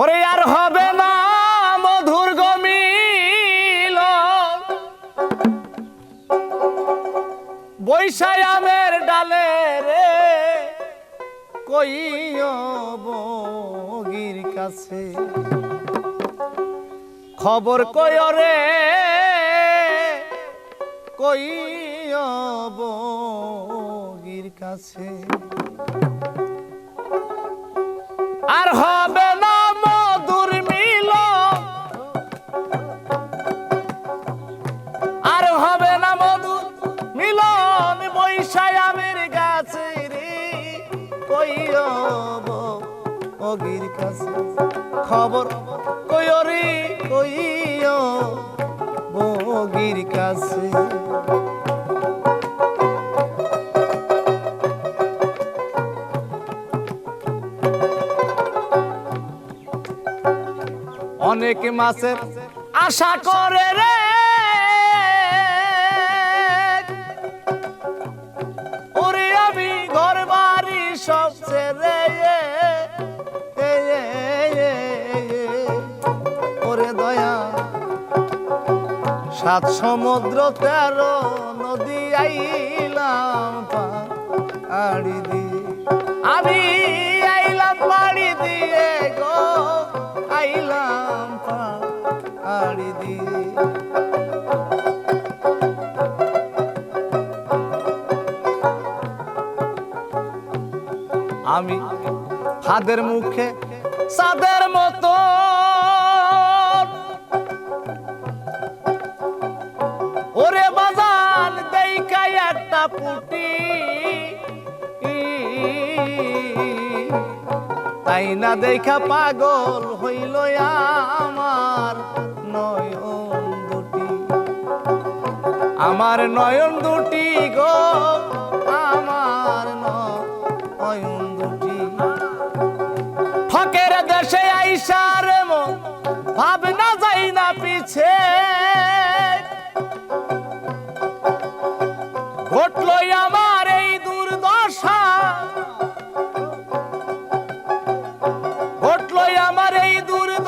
ওরে আর হবে না মধুর গমিল বৈশাই আমের ডালে রে কইও বগির কাছে। খবর কয় রে কইও বগির কাছে। আর হবে অগির কাছে খবর কইও রে কইও বগির কাছে। অনেক মাসের আশা করে রে সাত সমুদ্র তেরো নদী আইলাম পাড়ি দিয়ে। আমি আইলাম পাড়ি দিয়ে গো, আইলাম পাড়ি দিয়ে। আমি ফাদের মুখে, সাদের মতো পুটি তাই না দেখা পাগল হইল আমার নয়ন দুটি। আমার নয়ন দুটি গো।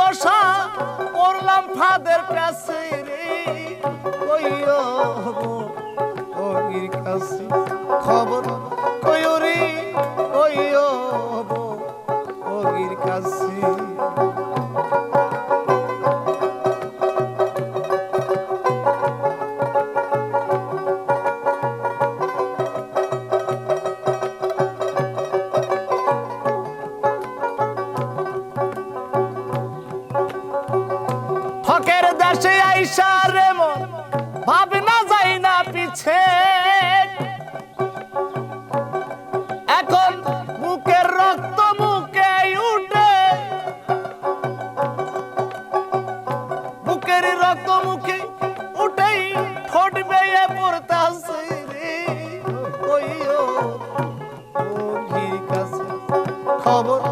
দুর্দশা পড়লাম ফাদের কাছে রে। কইও ওগির কাছে খবর কইও রে। আইসা মন ভাবনা যাই না পিছে। এখন বুকের রক্ত মুখে উঠে। বুকের রক্ত মুখে উঠেই ঠোঁট বেয়ে ওগির কাছে খবর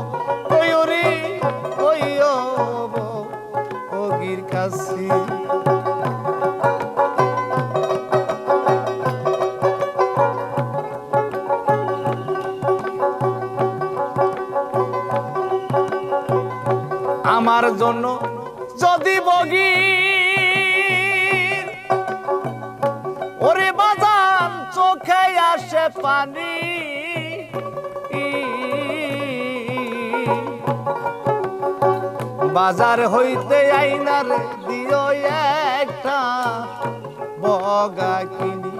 আমার জন্য যদি বগি ওরে বাজান চোখে আসে পানি। বাজার হইতে আইনার দিও একটা বগা কিনি।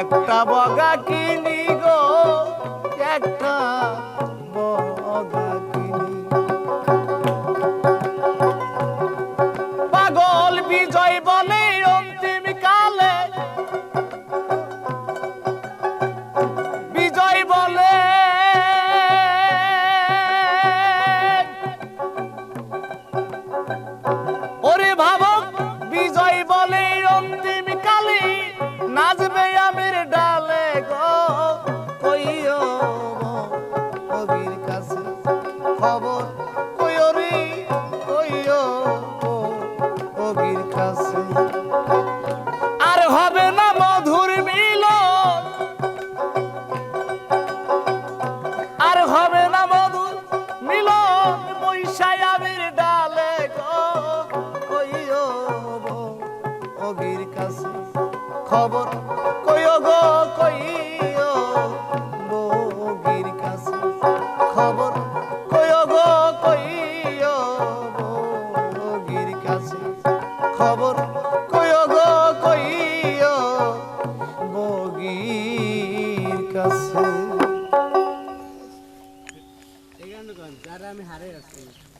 একটা বগা কিনি আর হবে না মধুর মিল আর হবে না মধুর মিল বৈশায় আবির ডালে Thank you.